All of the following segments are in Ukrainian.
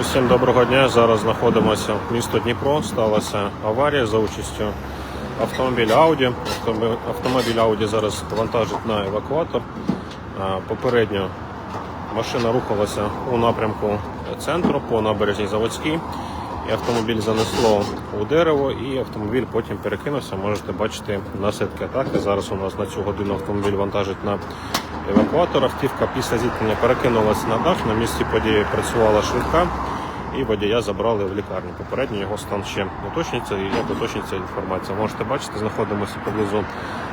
Усім доброго дня. Зараз знаходимося в місто Дніпро. Сталася аварія за участю автомобіля Audi. Автомобіль- Audi зараз вантажить на евакуатор. Попередньо машина рухалася у напрямку центру по набережній Заводській. І автомобіль занесло у дерево, і автомобіль потім перекинувся. Можете бачити наслідки атаки. Зараз у нас на цю годину автомобіль вантажить на евакуатор. Автівка після зіткнення перекинулася на дах. На місці події працювала швидка, і водія забрали в лікарню. Попередньо його стан ще уточнюється, і як уточнюється інформація. Можете бачити, знаходимося поблизу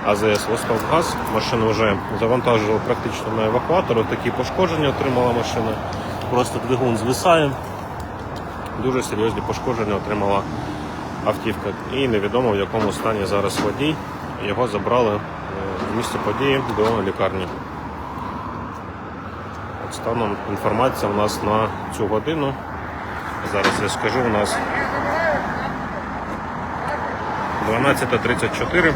АЗС Востокгаз. Машину вже завантажили практично на евакуатор. Такі пошкодження отримала машина. Просто двигун звисає. Дуже серйозні пошкодження отримала автівка. І невідомо в якому стані зараз водій. Його забрали е, в місце події до лікарні. От станом інформація у нас на цю годину. Зараз я скажу, у нас 12.34.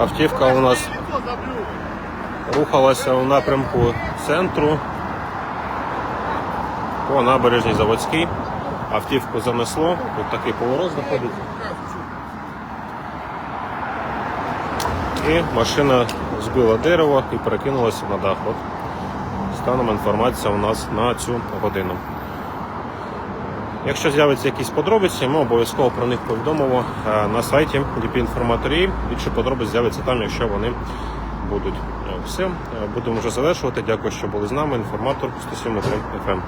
Автівка у нас рухалася у напрямку центру по набережній Заводській. Автівку занесло, тут такий поворот знаходиться. І машина збила дерево і перекинулася на дах. От станом інформація у нас на цю годину. Якщо з'являться якісь подробиці, ми обов'язково про них повідомимо е, на сайті DP Інформаторії. Більше подробиць з'являться там, якщо вони будуть. Е, Все, Е, будемо вже завершувати. Дякую, що були з нами. Інформатор 107.3 FM.